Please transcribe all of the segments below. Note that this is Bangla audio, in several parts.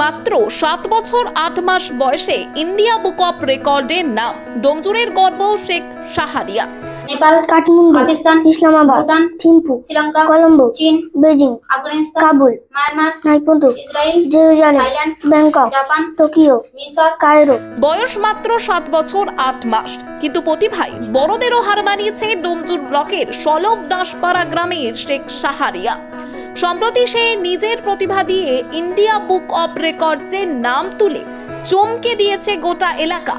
মাত্র সাত বছর আট মাস বয়সে ইন্ডিয়া বুক অফ রেকর্ডের নাম। ডোমজুরের গর্ব শেখ সাহারিয়া নেপাল কাঠমান্ডু পাকিস্তান ইসলামাবাদ ভুটান থিম্পু শ্রীলঙ্কা কলম্বো চীন Beijing Afghanistan Kabul Myanmar Naypyidaw Israel Jerusalem Thailand Bangkok Japan Tokyo মিশর কায়রো। বয়স মাত্র সাত বছর আট মাস। কিন্তু প্রতিভায় বড়দেরও হার মানিয়েছে ডোমজুর ব্লকের সলব দাসপাড়া গ্রামের শেখ সাহারিয়া সম্প্রতি সে নিজের প্রতিভা দিয়ে ইন্ডিয়া বুক অফ রেকর্ডসের নাম তুলে চমকে দিয়েছে গোটা এলাকা।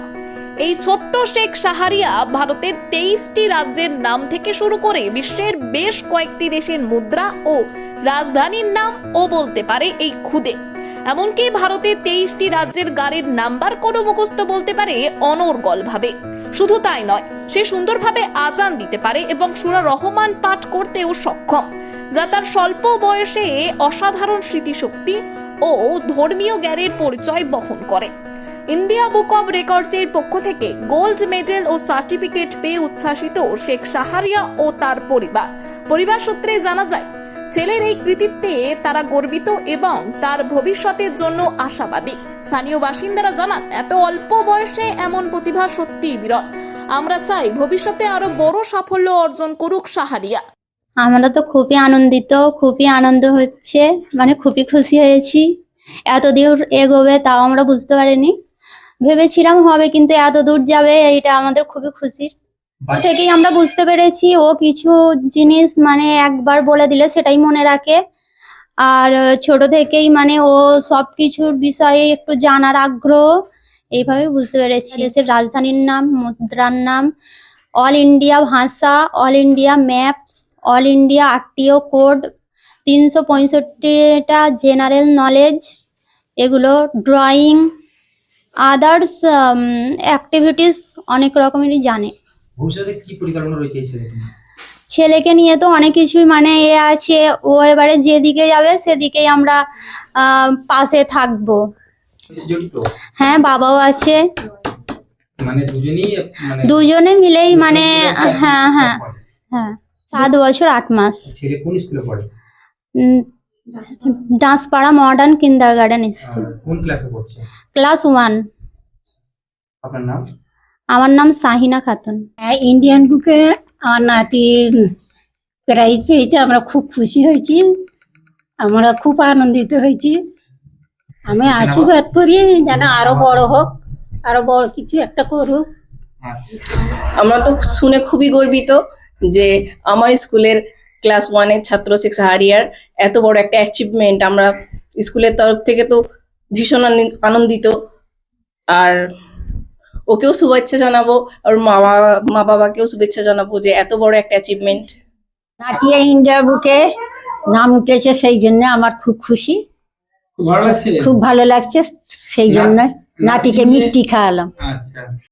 এই ছোট্ট শেখ সাহারিয়া ভারতের তেইশটি রাজ্যের নাম থেকে শুরু করে বিশ্বের বেশ কয়েকটি দেশের মুদ্রা ও রাজধানীর নাম ও বলতে পারে এই খুদে। এমনকি ভারতের তেইশটি রাজ্যের গাড়ির নাম্বার কোনো মুখস্থ বলতে পারে অনর্গল ভাবে শুধু তাই নয়, সে সুন্দরভাবে আজান দিতে পারে এবং সুরা রহমান পাঠ করতেও সক্ষম। যা তার স্বল্প বয়সে অসাধারণ স্মৃতিশক্তি ও ধর্মীয় জ্ঞানের পরিচয় বহন করে। ইন্ডিয়া বুক অব রেকর্ডসের পক্ষ থেকে গোল্ড মেডেল ও সার্টিফিকেট পেয়ে উচ্ছ্বাসিত শেখ সাহারিয়া ও তার পরিবার। পরিবার সূত্রে জানা যায়, ছেলের এই কৃতিত্বে তারা গর্বিত এবং তার ভবিষ্যতের জন্য আশাবাদী। স্থানীয় বাসিন্দারা জানান, এত অল্প বয়সে এমন প্রতিভা সত্যিই বিরল। আমরা চাই ভবিষ্যতে আরও বড় সাফল্য অর্জন করুক সাহারিয়া। আমরা তো খুবই আনন্দিত খুবই আনন্দ হচ্ছে মানে খুবই খুশি হয়েছি। এত দূর এগোবে তাও আমরা বুঝতে পারিনি। ভেবেছিলাম হবে কিন্তু এত দূর যাবে এইটা আমাদের খুবই খুশির। থেকেই আমরা বুঝতে পেরেছি ও কিছু জিনিস মানে একবার বলে দিলে সেটাই মনে রাখে। আর ছোট থেকেই মানে ও সব কিছুর বিষয়ে একটু জানার আগ্রহ এইভাবে বুঝতে পেরেছি। দেশের রাজধানীর নাম মুদ্রার নাম অল ইন্ডিয়া ভাষা all India maps all India RTO code তিনশো পঁয়ষট্টিটা জেনারেল নলেজ এগুলো ড্রয়িং আদার্স অ্যাক্টিভিটিস অনেক রকমেরই জানে। ভবিষ্যতে কি পরিকল্পনা রয়েছে এই ছেলের নিয়ে? ছেলেকে নিয়ে তো অনেক কিছুই মানে এ আছে ও এবারে যেদিকে যাবে সেদিকেই আমরা পাশে থাকব। হ্যাঁ বাবাও আছে। মানে মানে দুজনে মিলেই মানে হ্যাঁ হ্যাঁ হ্যাঁ। সাত বছর আট মাস। ছেলে কোন স্কুলে পড়ে? উম, Danspara modern kindergarten school কোন ক্লাসে পড়ছে? ক্লাস ওয়ান আপনার নাম? আমার নাম সাহিনা খাতুন। হ্যাঁ ইন্ডিয়ান বুকে আমার নাতির প্রাইজ পেয়েছে আমরা খুব খুশি হয়েছি। আমরা খুব আনন্দিত হয়েছি। আমি আশীর্বাদ করি যেন আরও বড় হোক আরও বড় কিছু একটা করুক। আচ্ছা। আমরা তো শুনে খুবই গর্বিত। যে আমার স্কুলের ক্লাস ওয়ানের ছাত্র শেখ হারিয়ার এত বড় একটা অ্যাচিভমেন্ট আমরা স্কুলের তরফ থেকে তো ভীষণ আনন্দিত। আর ওকেও শুভেচ্ছা জানাব আর মা বাবা মা বাবাকেও শুভেচ্ছা জানাব যে এত বড় একটা অ্যাচিভমেন্ট নাটিয়া ইন্ডিয়া বুকে নাম উঠেছে সেই জন্য আমার খুব খুশি। খুব ভালো লাগছে? খুব ভালো লাগছে সেই জন্য নাতিকে মিষ্টি খাওয়ালাম। আচ্ছা।